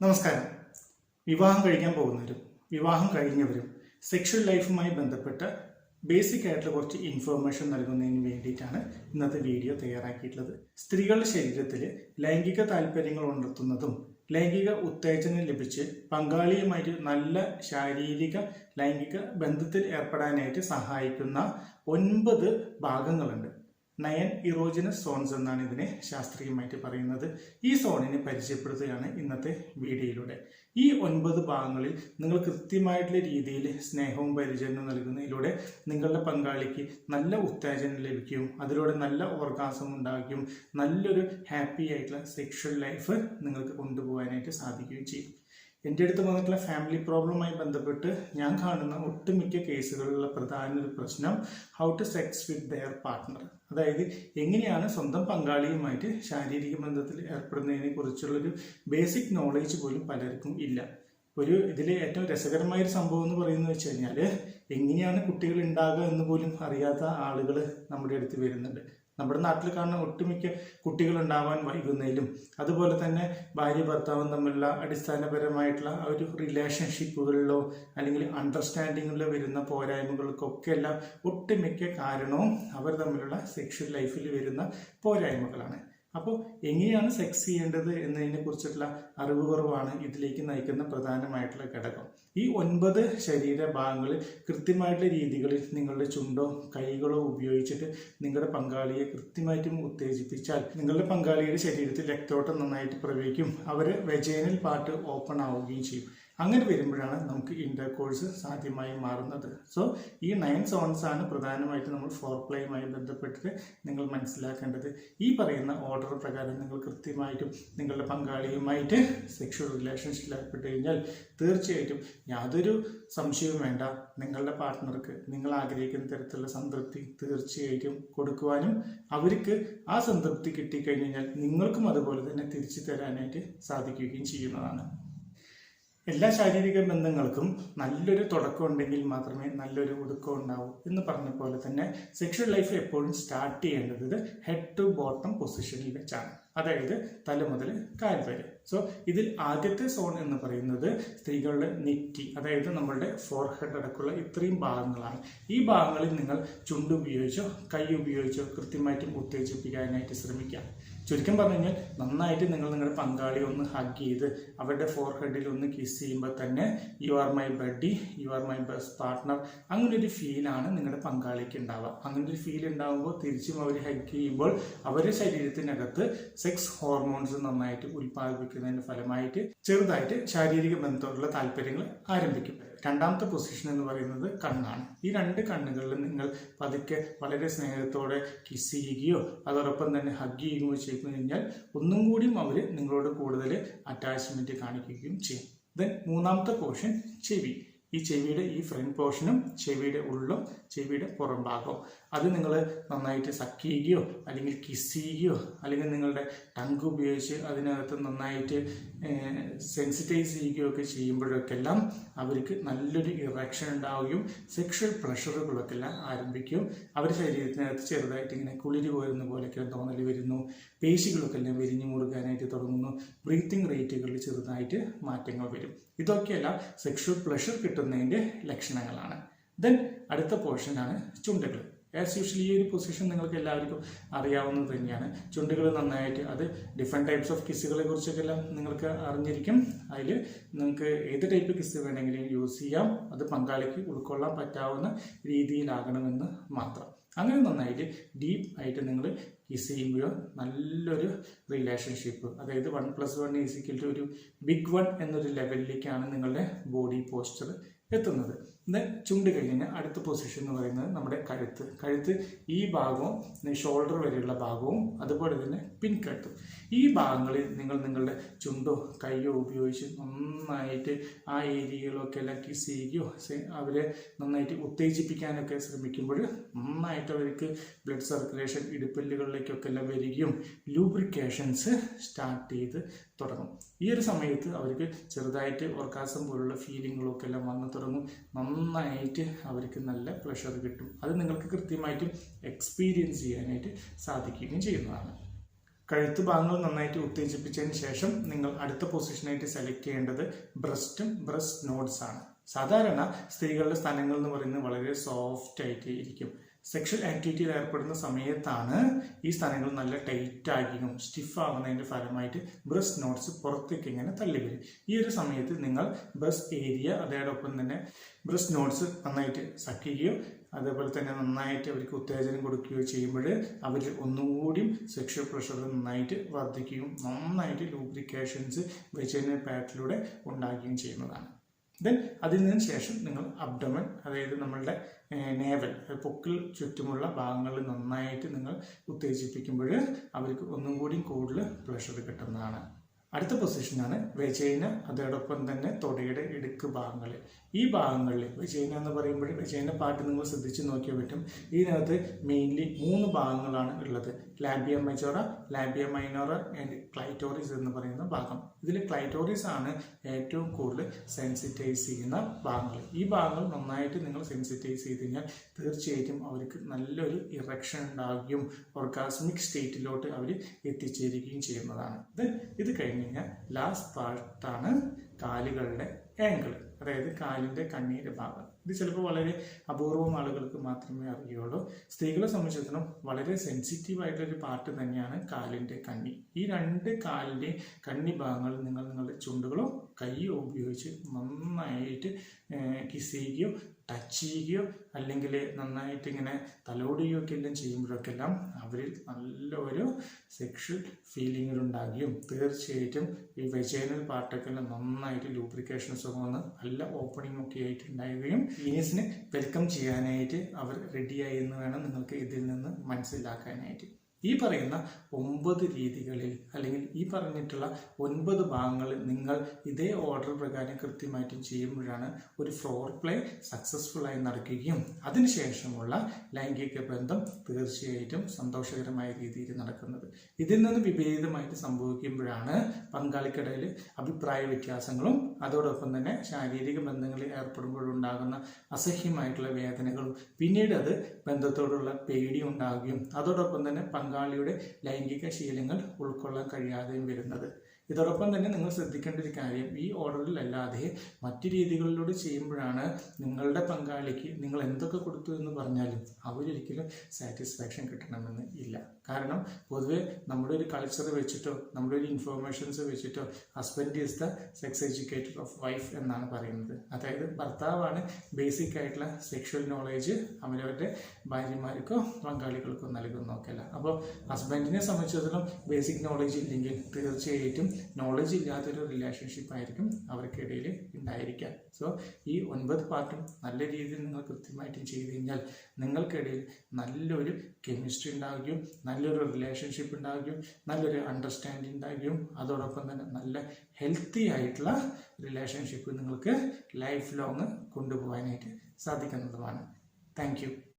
നമസ്കാരം. വിവാഹം കഴിക്കാൻ പോകുന്നവരും വിവാഹം കഴിഞ്ഞവരും സെക്ഷൽ ലൈഫുമായി ബന്ധപ്പെട്ട് ബേസിക് ആയിട്ടുള്ള കുറച്ച് ഇൻഫർമേഷൻ നൽകുന്നതിന് വേണ്ടിയിട്ടാണ് ഇന്നത്തെ വീഡിയോ തയ്യാറാക്കിയിട്ടുള്ളത്. സ്ത്രീകളുടെ ശരീരത്തിൽ ലൈംഗിക താല്പര്യങ്ങൾ ഉണർത്തുന്നതും ലൈംഗിക ഉത്തേജനം ലഭിച്ച് പങ്കാളിയുമായിട്ട് നല്ല ശാരീരിക ലൈംഗിക ബന്ധത്തിൽ ഏർപ്പെടാനായിട്ട് സഹായിക്കുന്ന ഒൻപത് ഭാഗങ്ങളുണ്ട്. നയൻ ഇറോജിനസ് സോൺസ് എന്നാണ് ഇതിനെ ശാസ്ത്രീയമായിട്ട് പറയുന്നത്. ഈ സോണിനെ പരിചയപ്പെടുത്തുകയാണ് ഇന്നത്തെ വീഡിയോയിലൂടെ. ഈ ഒൻപത് ഭാഗങ്ങളിൽ നിങ്ങൾ കൃത്യമായിട്ടുള്ള രീതിയിൽ സ്നേഹവും പരിചരണവും നൽകുന്നതിലൂടെ നിങ്ങളുടെ പങ്കാളിക്ക് നല്ല ഉത്തേജനം ലഭിക്കും. അതിലൂടെ നല്ല ഓർഗാസം ഉണ്ടാക്കുകയും നല്ലൊരു ഹാപ്പി ആയിട്ടുള്ള സെക്ഷൽ ലൈഫ് നിങ്ങൾക്ക് കൊണ്ടുപോകാനായിട്ട് സാധിക്കുകയും ചെയ്യും. എന്റെ അടുത്ത് വന്നിട്ടുള്ള ഫാമിലി പ്രോബ്ലമായി ബന്ധപ്പെട്ട് ഞാൻ കാണുന്ന ഒട്ടുമിക്ക കേസുകളിലുള്ള പ്രധാന ഒരു പ്രശ്നം how to sex with their partner അതായത് എങ്ങനെയാണ് സ്വന്തം പങ്കാളിയുമായിട്ട് ശാരീരിക ബന്ധത്തിൽ ഏർപ്പെടുന്നതിനെ കുറിച്ചുള്ളൊരു ബേസിക് നോളേജ് പോലും പലർക്കും ഇല്ല. ഒരു ഇതിലെ ഏറ്റവും രസകരമായ ഒരു സംഭവം എന്ന് പറയുന്നത് വെച്ച് കഴിഞ്ഞാൽ എങ്ങനെയാണ് കുട്ടികൾ ഉണ്ടാകുക എന്ന് പോലും അറിയാത്ത ആളുകൾ നമ്മുടെ അടുത്ത് വരുന്നുണ്ട്. നമ്മുടെ നാട്ടിൽ കാണുന്ന ഒട്ടുമിക്ക കുട്ടികൾ ഉണ്ടാവാൻ വൈകുന്നതിലും അതുപോലെ തന്നെ ഭാര്യ ഭർത്താവും തമ്മിലുള്ള അടിസ്ഥാനപരമായിട്ടുള്ള ആ ഒരു റിലേഷൻഷിപ്പുകളിലോ അല്ലെങ്കിൽ അണ്ടർസ്റ്റാൻഡിങ്ങിലോ വരുന്ന പോരായ്മകൾക്കൊക്കെ എല്ലാം ഒട്ടുമിക്ക കാരണവും അവർ തമ്മിലുള്ള സെക്ഷൽ ലൈഫിൽ വരുന്ന പോരായ്മകളാണ്. അപ്പോൾ എങ്ങനെയാണ് സെക്സ് ചെയ്യേണ്ടത് എന്നതിനെ കുറിച്ചിട്ടുള്ള അറിവ് കുറവാണ് ഇതിലേക്ക് നയിക്കുന്ന പ്രധാനമായിട്ടുള്ള ഘടകം. ഈ ഒൻപത് ശരീര ഭാഗങ്ങളിൽ കൃത്യമായിട്ടുള്ള രീതികളിൽ നിങ്ങളുടെ ചുണ്ടോ കൈകളോ ഉപയോഗിച്ചിട്ട് നിങ്ങളുടെ പങ്കാളിയെ കൃത്യമായിട്ടും ഉത്തേജിപ്പിച്ചാൽ നിങ്ങളുടെ പങ്കാളിയുടെ ശരീരത്തിൽ രക്തോട്ടം നന്നായിട്ട് പ്രവഹിക്കും. അവർ വെജേനൽ പാർട്ട് ഓപ്പൺ ആവുകയും ചെയ്യും. അങ്ങനെ വരുമ്പോഴാണ് നമുക്ക് ഇന്റർ കോഴ്സ് സാധ്യമായി മാറുന്നത്. സോ ഈ നയൻ സോൺസ് ആണ് പ്രധാനമായിട്ട് നമ്മൾ ഫോർ പ്ലേയുമായി ബന്ധപ്പെട്ടിട്ട് നിങ്ങൾ മനസ്സിലാക്കേണ്ടത്. ഈ പറയുന്ന ഓർഡർ പ്രകാരം നിങ്ങൾ കൃത്യമായിട്ടും നിങ്ങളുടെ പങ്കാളിയുമായിട്ട് സെക്ഷൽ റിലേഷൻഷിപ്പിൽ ഏർപ്പെട്ട് കഴിഞ്ഞാൽ തീർച്ചയായിട്ടും യാതൊരു സംശയവും വേണ്ട. നിങ്ങളുടെ പാർട്ട്ണർക്ക് നിങ്ങൾ ആഗ്രഹിക്കുന്ന തരത്തിലുള്ള സംതൃപ്തി തീർച്ചയായിട്ടും കൊടുക്കുവാനും അവർക്ക് ആ സംതൃപ്തി കിട്ടിക്കഴിഞ്ഞാൽ നിങ്ങൾക്കും അതുപോലെ തന്നെ തിരിച്ചു തരാനായിട്ട് സാധിക്കുകയും ചെയ്യുന്നതാണ്. എല്ലാ ശാരീരിക ബന്ധങ്ങൾക്കും നല്ലൊരു തുടക്കം ഉണ്ടെങ്കിൽ മാത്രമേ നല്ലൊരു ഒടുക്കം ഉണ്ടാവൂ എന്ന് പറഞ്ഞ പോലെ തന്നെ സെക്ഷൽ ലൈഫ് എപ്പോഴും സ്റ്റാർട്ട് ചെയ്യേണ്ടത് ഹെഡ് ടു ബോട്ടം പൊസിഷനിൽ വെച്ചാണ്. അതായത് തല മുതൽ കാൽ വരെ. സോ ഇതിൽ ആദ്യത്തെ സോൺ എന്ന് പറയുന്നത് സ്ത്രീകളുടെ നെറ്റി അതായത് നമ്മളുടെ ഫോർഹെഡ് അടക്കമുള്ള ഇത്രയും ഭാഗങ്ങളാണ്. ഈ ഭാഗങ്ങളിൽ നിങ്ങൾ ചുണ്ടുപയോഗിച്ചോ കൈ ഉപയോഗിച്ചോ കൃത്യമായിട്ടും ഉത്തേജിപ്പിക്കാനായിട്ട് ശ്രമിക്കുക. ചുരുക്കം പറഞ്ഞു കഴിഞ്ഞാൽ നന്നായിട്ട് നിങ്ങൾ നിങ്ങളുടെ പങ്കാളിയെ ഒന്ന് ഹഗ് ചെയ്ത് അവരുടെ ഫോർ ഹെഡിൽ ഒന്ന് കിസ് ചെയ്യുമ്പോൾ തന്നെ you are my buddy you are my best partner അങ്ങനെ ഒരു ഫീലാണ് നിങ്ങളുടെ പങ്കാളിക്ക് ഉണ്ടാവുക. അങ്ങനെ ഒരു ഫീൽ ഉണ്ടാകുമ്പോൾ തിരിച്ചും അവർ ഹഗ് ചെയ്യുമ്പോൾ അവരുടെ ശരീരത്തിനകത്ത് സെക്സ് ഹോർമോൺസ് നന്നായിട്ട് ഉൽപ്പാദിപ്പിക്കുന്നതിന്റെ ഫലമായിട്ട് ചെറുതായിട്ട് ശാരീരിക ബന്ധത്തോടുള്ള താല്പര്യങ്ങൾ ആരംഭിക്കും. രണ്ടാമത്തെ പൊസിഷൻ എന്ന് പറയുന്നത് കണ്ണാണ്. ഈ രണ്ട് കണ്ണുകളിൽ നിങ്ങൾ പതുക്കെ വളരെ സ്നേഹത്തോടെ കിസ് ചെയ്യുകയോ അതോടൊപ്പം തന്നെ ഹഗ് ചെയ്യുകയോ ചെയ്തു കഴിഞ്ഞാൽ ഒന്നും കൂടിയും അവർ നിങ്ങളോട് കൂടുതൽ അറ്റാച്ച്മെന്റ് കാണിക്കുകയും ചെയ്യും. ദെൻ മൂന്നാമത്തെ പോർഷൻ ചെവി. ഈ ചെവിയുടെ ഈ ഫ്രണ്ട് പോർഷനും ചെവിയുടെ ഉള്ളും ചെവിയുടെ പുറം ഭാഗവും അത് നിങ്ങൾ നന്നായിട്ട് സക്ക് ചെയ്യുകയോ അല്ലെങ്കിൽ കിസ് ചെയ്യുകയോ അല്ലെങ്കിൽ നിങ്ങളുടെ ടങ്ക് ഉപയോഗിച്ച് അതിനകത്ത് നന്നായിട്ട് സെൻസിറ്റൈസ് ചെയ്യുകയോ ഒക്കെ ചെയ്യുമ്പോഴൊക്കെ എല്ലാം അവർക്ക് നല്ലൊരു ഇറക്ഷൻ ഉണ്ടാവുകയും സെക്ഷൽ പ്രഷറുകളൊക്കെ എല്ലാം ആരംഭിക്കുകയും അവരുടെ ശരീരത്തിനകത്ത് ചെറുതായിട്ട് ഇങ്ങനെ കുളിര് പോരുന്ന പോലെയൊക്കെ തോന്നൽ വരുന്നു. പേശികളൊക്കെ എല്ലാം വിരിഞ്ഞു മുറുകാനായിട്ട് തുടങ്ങുന്നു. ബ്രീത്തിങ് റേറ്റുകളിൽ ചെറുതായിട്ട് മാറ്റങ്ങൾ വരും. ഇതൊക്കെയെല്ലാം സെക്ഷൽ പ്ലഷർ കിട്ടുന്നതിന്റെ ലക്ഷണങ്ങളാണ്. ദെൻ അടുത്ത പോർഷനാണ് ചുണ്ടുകൾ ആസ് യൂഷ്വലി ഈ ഒരു പൊസിഷൻ നിങ്ങൾക്ക് എല്ലാവർക്കും അറിയാവുന്നത് തന്നെയാണ്. ചുണ്ടുകൾ നന്നായിട്ട് അത് ഡിഫറെന്റ് ടൈപ്സ് ഓഫ് കിസ്സുകളെ കുറിച്ചൊക്കെ എല്ലാം നിങ്ങൾക്ക് അറിഞ്ഞിരിക്കും. അതിൽ നിങ്ങൾക്ക് ഏത് ടൈപ്പ് കിസ് വേണമെങ്കിലും യൂസ് ചെയ്യാം. അത് പങ്കാളിക്ക് ഉൾക്കൊള്ളാൻ പറ്റാവുന്ന രീതിയിലാകണമെന്ന് മാത്രം. അങ്ങനെ നന്നായിട്ട് ഡീപ്പ് ആയിട്ട് നിങ്ങൾ കിസ് ചെയ്യുമ്പോൾ നല്ലൊരു റിലേഷൻഷിപ്പ് അതായത് one plus one is equal to ഒരു ബിഗ് വൺ എന്നൊരു ലെവലിലേക്കാണ് നിങ്ങളുടെ ബോഡി പോസ്ചർ എത്തുന്നത്. ചുണ്ട് കഴിഞ്ഞ് അടുത്ത പൊസിഷൻ എന്ന് പറയുന്നത് നമ്മുടെ കഴുത്ത്. കഴുത്ത് ഈ ഭാഗവും ഷോൾഡർ വരെയുള്ള ഭാഗവും അതുപോലെ തന്നെ പിൻകഴുത്തും ഈ ഭാഗങ്ങളിൽ നിങ്ങൾ നിങ്ങളുടെ ചുണ്ടോ കൈയോ ഉപയോഗിച്ച് നന്നായിട്ട് ആ ഏരിയകളൊക്കെ എല്ലാം കിസ് ചെയ്യുകയോ അവരെ നന്നായിട്ട് ഉത്തേജിപ്പിക്കാനൊക്കെ ശ്രമിക്കുമ്പോൾ നന്നായിട്ട് അവർക്ക് ബ്ലഡ് സർക്കുലേഷൻ ഇടുപ്പല്ലുകളിലേക്കൊക്കെ എല്ലാം വരികയും ലൂബ്രിക്കേഷൻസ് സ്റ്റാർട്ട് ചെയ്ത് തുടങ്ങും. ഈ ഒരു സമയത്ത് അവർക്ക് ചെറുതായിട്ട് ഓർക്കാസം പോലുള്ള ഫീലിങ്ങുകളൊക്കെ എല്ലാം വന്നു തുടങ്ങും. നന്നായിട്ട് അവർക്ക് നല്ല പ്ലഷർ കിട്ടും. അത് നിങ്ങൾക്ക് കൃത്യമായിട്ടും എക്സ്പീരിയൻസ് ചെയ്യാനായിട്ട് സാധിക്കുകയും ചെയ്യുന്നതാണ്. കഴുത്ത് ഭാഗങ്ങൾ നന്നായിട്ട് ഉത്തേജിപ്പിച്ചതിന് ശേഷം നിങ്ങൾ അടുത്ത പൊസിഷനായിട്ട് സെലക്ട് ചെയ്യേണ്ടത് ബ്രസ്റ്റും ബ്രസ്റ്റ് നോഡ്സ് ആണ്. സാധാരണ സ്ത്രീകളുടെ സ്ഥലങ്ങൾ എന്ന് പറയുന്നത് വളരെ സോഫ്റ്റ് ആയിട്ട് ഇരിക്കും. സെക്ഷൽ ആക്ടിവിറ്റിയിൽ ഏർപ്പെടുന്ന സമയത്താണ് ഈ സ്ഥലങ്ങൾ നല്ല ടൈറ്റ് ആകിയും സ്റ്റിഫ് ആകുന്നതിന്റെ ഫലമായിട്ട് ബ്രസ്റ്റ് നോട്ട്സ് പുറത്തേക്ക് ഇങ്ങനെ തള്ളി വരും. ഈ ഒരു സമയത്ത് നിങ്ങൾ ബ്രസ്റ്റ് ഏരിയ അതോടൊപ്പം തന്നെ ബ്രസ്റ്റ് നോട്ട്സ് നന്നായിട്ട് സക്കുകയോ അതേപോലെ തന്നെ നന്നായിട്ട് അവർക്ക് ഉത്തേജനം കൊടുക്കുകയോ ചെയ്യുമ്പോൾ അവർ ഒന്നുകൂടിയും സെക്ഷൽ പ്രഷർ നന്നായിട്ട് വർദ്ധിക്കുകയും നന്നായിട്ട് ലൂബ്രിക്കേഷൻസ് വെജൈനൽ പാറ്റിലൂടെ ഉണ്ടാക്കുകയും ചെയ്യുന്നതാണ്. ദെൻ അതിൽ നിന്ന് ശേഷം നിങ്ങൾ അബ്ഡമൻ അതായത് നമ്മളുടെ നേവൽ പൊക്കിൽ ചുറ്റുമുള്ള ഭാഗങ്ങളിൽ നന്നായിട്ട് നിങ്ങൾ ഉത്തേജിപ്പിക്കുമ്പോൾ അവർക്ക് ഒന്നും കൂടി കൂടുതൽ പ്രഷർ കിട്ടുന്നതാണ്. അടുത്ത പൊസിഷനാണ് വെജൈന അതോടൊപ്പം തന്നെ തൊടയുടെ ഇടുക്ക് ഭാഗങ്ങൾ. ഈ ഭാഗങ്ങളിൽ വെജൈന എന്ന് പറയുമ്പോൾ വെജൈന പാട്ട് നിങ്ങൾ ശ്രദ്ധിച്ച് നോക്കിയാൽ പറ്റും. ഇതിനകത്ത് മെയിൻലി മൂന്ന് ഭാഗങ്ങളാണ് ഉള്ളത്. Labia majora labia minora and clitoris എന്ന് പറയുന്ന ഭാഗം. ഇതിൽ ക്ലൈറ്റോറിസ് ആണ് ഏറ്റവും കൂടുതൽ സെൻസിറ്റൈസ് ചെയ്യുന്ന ഭാഗങ്ങൾ. ഈ ഭാഗങ്ങൾ നന്നായിട്ട് നിങ്ങൾ സെൻസിറ്റൈസ് ചെയ്ത് കഴിഞ്ഞാൽ തീർച്ചയായിട്ടും അവർക്ക് നല്ലൊരു ഇറക്ഷൻ ഉണ്ടാവുകയും ഓർഗാസ്മിക് സ്റ്റേറ്റിലോട്ട് അവർ എത്തിച്ചേരുകയും ചെയ്യുന്നതാണ്. ഇത് ഇത് കഴിഞ്ഞ് കഴിഞ്ഞാൽ ലാസ്റ്റ് പാർട്ടാണ് കാലുകളുടെ ആംഗിൾ അതായത് കാലിന്റെ കണ്ണീര് ഭാഗം. ഇത് ചിലപ്പോൾ വളരെ അപൂർവം ആളുകൾക്ക് മാത്രമേ അറിയുള്ളൂ. സ്ത്രീകളെ സംബന്ധിച്ചിടത്തോളം വളരെ സെൻസിറ്റീവ് ആയിട്ടൊരു പാർട്ട് തന്നെയാണ് കാലിന്റെ കണ്ണി. ഈ രണ്ട് കാലിന്റെ കണ്ണി ഭാഗങ്ങൾ നിങ്ങൾ നിങ്ങളുടെ ചുണ്ടുകളോ കൈയോ ഉപയോഗിച്ച് നന്നായിട്ട് കിസ് ചെയ്യുകയോ ടച്ച് ചെയ്യുകയോ അല്ലെങ്കിൽ നന്നായിട്ട് ഇങ്ങനെ തലോടുകയോ ഒക്കെ എല്ലാം ചെയ്യുമ്പോഴൊക്കെ എല്ലാം അവരിൽ നല്ലൊരു സെക്ഷൽ ഫീലിംഗുകൾ ഉണ്ടാകുകയും തീർച്ചയായിട്ടും ഈ വെജൈനൽ പാർട്ടൊക്കെ എല്ലാം നന്നായിട്ട് ലൂബ്രിക്കേഷൻസ് വന്ന് നല്ല ഓപ്പണിംഗ് ഒക്കെ ആയിട്ട് ഉണ്ടാവുകയും പീനിയസിനെ വെൽക്കം ചെയ്യാനായിട്ട് അവർ റെഡിയായി എന്ന് വേണം നിങ്ങൾക്ക് ഇതിൽ നിന്ന് മനസ്സിലാക്കാനായിട്ട്. ഈ പറയുന്ന ഒമ്പത് രീതികളിൽ അല്ലെങ്കിൽ ഈ പറഞ്ഞിട്ടുള്ള ഒൻപത് ഭാഗങ്ങളിൽ നിങ്ങൾ ഇതേ ഓർഡർ പ്രകാരം കൃത്യമായിട്ടും ചെയ്യുമ്പോഴാണ് ഒരു ഫ്ലോർ പ്ലേ സക്സസ്ഫുൾ ആയി നടക്കുകയും അതിനുശേഷമുള്ള ലൈംഗിക ബന്ധം തീർച്ചയായിട്ടും സന്തോഷകരമായ രീതിയിൽ നടക്കുന്നത്. ഇതിൽ നിന്ന് വിപരീതമായിട്ട് സംഭവിക്കുമ്പോഴാണ് പങ്കാളിക്കിടയിൽ അഭിപ്രായ വ്യത്യാസങ്ങളും അതോടൊപ്പം തന്നെ ശാരീരിക ബന്ധങ്ങളിൽ ഏർപ്പെടുമ്പോഴുണ്ടാകുന്ന അസഹ്യമായിട്ടുള്ള വേദനകളും. പിന്നീട് അത് ബന്ധത്തോടുള്ള പേടി ഉണ്ടാകുകയും അതോടൊപ്പം തന്നെ പങ്കാളിയുടെ ലൈംഗിക ശീലങ്ങൾ ഉൾക്കൊള്ളാൻ കഴിയാതെയും വരുന്നത്. ഇതോടൊപ്പം തന്നെ നിങ്ങൾ ശ്രദ്ധിക്കേണ്ട ഒരു കാര്യം ഈ ഓർഡറിൽ അല്ലാതെ മറ്റു രീതികളിലൂടെ ചെയ്യുമ്പോഴാണ് നിങ്ങളുടെ പങ്കാളിക്ക് നിങ്ങൾ എന്തൊക്കെ കൊടുത്തു എന്ന് പറഞ്ഞാലും അവരൊരിക്കലും സാറ്റിസ്ഫാക്ഷൻ കിട്ടണമെന്ന് ഇല്ല. കാരണം പൊതുവെ നമ്മുടെ ഒരു കൾച്ചർ വെച്ചിട്ടോ നമ്മുടെ ഒരു ഇൻഫോർമേഷൻസ് വെച്ചിട്ടോ husband is the sex educator of wife എന്നാണ് പറയുന്നത്. അതായത് ഭർത്താവാണ് ബേസിക് ആയിട്ടുള്ള സെക്ഷൽ നോളേജ് അവരവരുടെ ഭാര്യമാർക്കോ പങ്കാളികൾക്കോ നൽകുന്നൊക്കെയല്ല അപ്പോൾ ഹസ്ബൻഡിനെ സംബന്ധിച്ചിടത്തോളം ബേസിക് നോളേജ് ഇല്ലെങ്കിൽ തീർച്ചയായിട്ടും നോളജ് ഇല്ലാത്തൊരു റിലേഷൻഷിപ്പ് ആയിരിക്കും അവർക്കിടയിൽ ഉണ്ടായിരിക്കുക. സോ ഈ ഒൻപത് പാർട്ടും നല്ല രീതിയിൽ നിങ്ങൾ കൃത്യമായിട്ട് ചെയ്തു കഴിഞ്ഞാൽ നിങ്ങൾക്കിടയിൽ നല്ലൊരു കെമിസ്ട്രി ഉണ്ടാവുകയും നല്ലൊരു റിലേഷൻഷിപ്പ് ഉണ്ടാവുകയും നല്ലൊരു അണ്ടർസ്റ്റാൻഡിങ് ഉണ്ടാവുകയും അതോടൊപ്പം തന്നെ നല്ല ഹെൽത്തി ആയിട്ടുള്ള റിലേഷൻഷിപ്പ് നിങ്ങൾക്ക് ലൈഫ് ലോങ് കൊണ്ടുപോകാനായിട്ട് സാധിക്കുന്നതുമാണ്. താങ്ക്